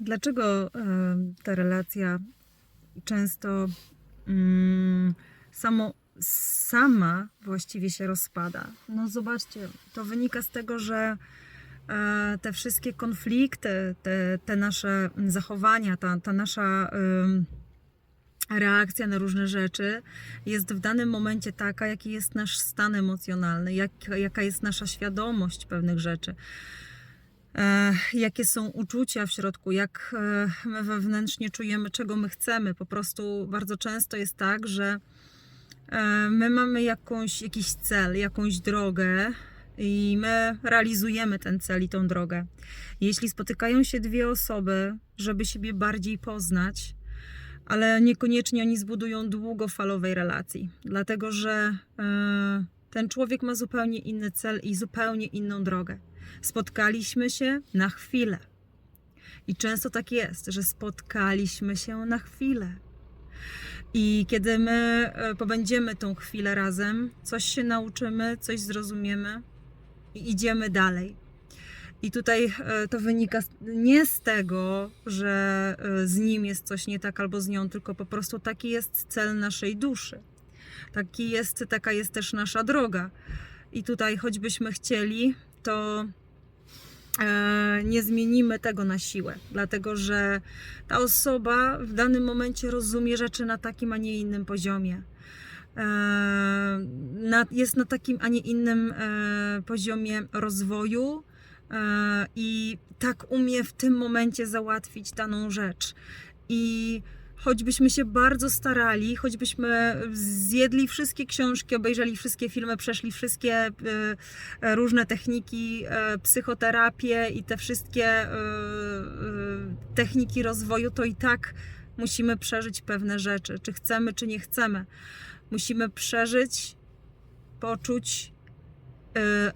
Dlaczego e, ta relacja często mm, samo, sama właściwie się rozpada? No zobaczcie, to wynika z tego, że e, te wszystkie konflikty, te, te nasze zachowania, ta, ta nasza reakcja na różne rzeczy jest w danym momencie taka, jaki jest nasz stan emocjonalny, jak, jaka jest nasza świadomość pewnych rzeczy jakie są uczucia w środku, jak e, my wewnętrznie czujemy, czego my chcemy. Po prostu bardzo często jest tak, że e, my mamy jakąś, jakiś cel, jakąś drogę i my realizujemy ten cel i tą drogę. Jeśli spotykają się dwie osoby, żeby siebie bardziej poznać, ale niekoniecznie oni zbudują długofalowej relacji, dlatego że e, ten człowiek ma zupełnie inny cel i zupełnie inną drogę. Spotkaliśmy się na chwilę. I często tak jest, że spotkaliśmy się na chwilę. I kiedy my e, pobędziemy tą chwilę razem, coś się nauczymy, coś zrozumiemy i idziemy dalej. I tutaj e, to wynika nie z tego, że e, z nim jest coś nie tak albo z nią, tylko po prostu taki jest cel naszej duszy. Taki jest, taka jest też nasza droga. I tutaj, choćbyśmy chcieli, to nie zmienimy tego na siłę, dlatego że ta osoba w danym momencie rozumie rzeczy na takim, a nie innym poziomie. E, jest na takim, a nie innym e, poziomie rozwoju e, i tak umie w tym momencie załatwić daną rzecz. I choćbyśmy się bardzo starali, choćbyśmy zjedli wszystkie książki, obejrzeli wszystkie filmy, przeszli wszystkie e, e, różne techniki, e, psychoterapię i te wszystkie e, techniki rozwoju, to i tak musimy przeżyć pewne rzeczy, czy chcemy, czy nie chcemy. Musimy przeżyć, poczuć, e,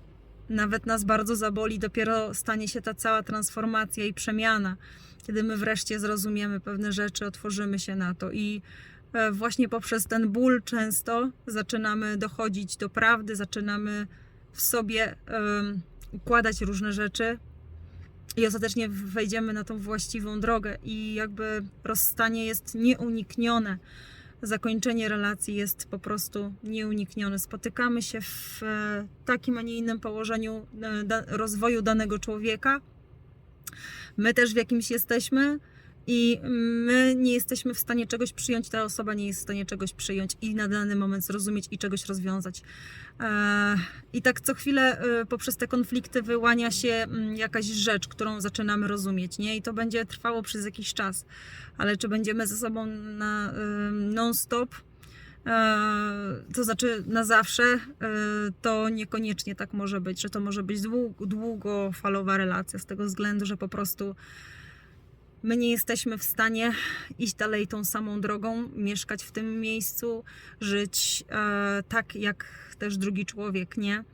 nawet nas bardzo zaboli, dopiero stanie się ta cała transformacja i przemiana, kiedy my wreszcie zrozumiemy pewne rzeczy, otworzymy się na to. I e, właśnie poprzez ten ból często zaczynamy dochodzić do prawdy, zaczynamy w sobie em, układać różne rzeczy. I ostatecznie wejdziemy na tą właściwą drogę. I jakby rozstanie jest nieuniknione. Zakończenie relacji jest po prostu nieuniknione. Spotykamy się w e, takim, a nie innym położeniu e, rozwoju danego człowieka. My też w jakimś jesteśmy i my nie jesteśmy w stanie czegoś przyjąć, ta osoba nie jest w stanie czegoś przyjąć i na dany moment zrozumieć i czegoś rozwiązać. E, I tak co chwilę e, poprzez te konflikty wyłania się mm, jakaś rzecz, którą zaczynamy rozumieć, nie? I to będzie trwało przez jakiś czas. Ale czy będziemy ze sobą na non-stop, e, to znaczy na zawsze, to niekoniecznie tak może być, że to może być dług, długofalowa relacja z tego względu, że po prostu my nie jesteśmy w stanie iść dalej tą samą drogą, mieszkać w tym miejscu, żyć e, tak jak też drugi człowiek, nie?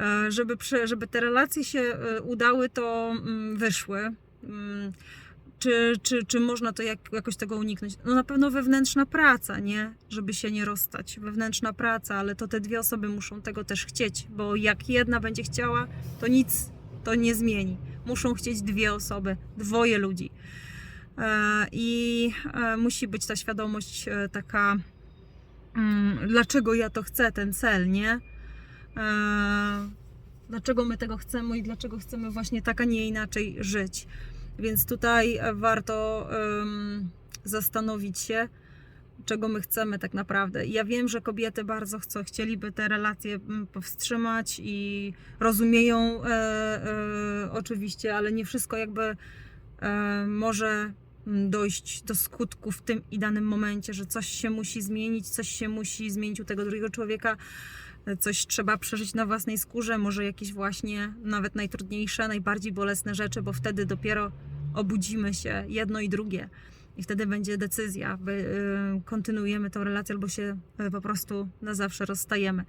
E, żeby, żeby te relacje się e, udały, to mm, wyszły. Mm, czy, czy, czy można to jak, jakoś tego uniknąć? No na pewno wewnętrzna praca, nie? Żeby się nie rozstać. Wewnętrzna praca, ale to te dwie osoby muszą tego też chcieć, bo jak jedna będzie chciała, to nic to nie zmieni. Muszą chcieć dwie osoby, dwoje ludzi. E, I e, musi być ta świadomość e, taka, mm, dlaczego ja to chcę, ten cel, nie? Dlaczego my tego chcemy i dlaczego chcemy właśnie tak, a nie inaczej żyć. Więc tutaj warto zastanowić się, czego my chcemy tak naprawdę. Ja wiem, że kobiety bardzo chcą, chcieliby te relacje mm, powstrzymać i rozumieją e, e, oczywiście, ale nie wszystko jakby e, może mm, dojść do skutku w tym i danym momencie, że coś się musi zmienić, coś się musi zmienić u tego drugiego człowieka, e, coś trzeba przeżyć na własnej skórze, może jakieś właśnie nawet najtrudniejsze, najbardziej bolesne rzeczy, bo wtedy dopiero obudzimy się jedno i drugie. I wtedy będzie decyzja, by y, kontynuujemy tą relację, albo się y, po prostu na zawsze rozstajemy.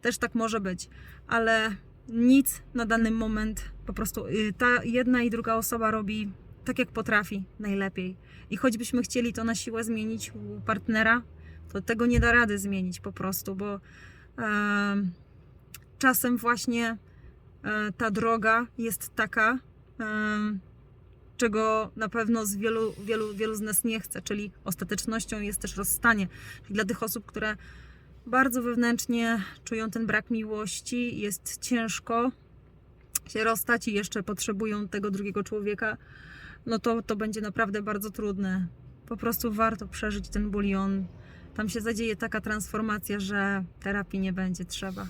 Też tak może być, ale nic na dany moment, po prostu y, ta jedna i druga osoba robi tak, jak potrafi, najlepiej. I choćbyśmy chcieli to na siłę zmienić u partnera, to tego nie da rady zmienić po prostu, bo em, czasem właśnie e, ta droga jest taka, em, czego na pewno z wielu, wielu, wielu z nas nie chce, czyli ostatecznością jest też rozstanie. Czyli dla tych osób, które bardzo wewnętrznie czują ten brak miłości, jest ciężko się rozstać i jeszcze potrzebują tego drugiego człowieka, no to to będzie naprawdę bardzo trudne. Po prostu warto przeżyć ten bulion. Tam się zadzieje taka transformacja, że terapii nie będzie trzeba.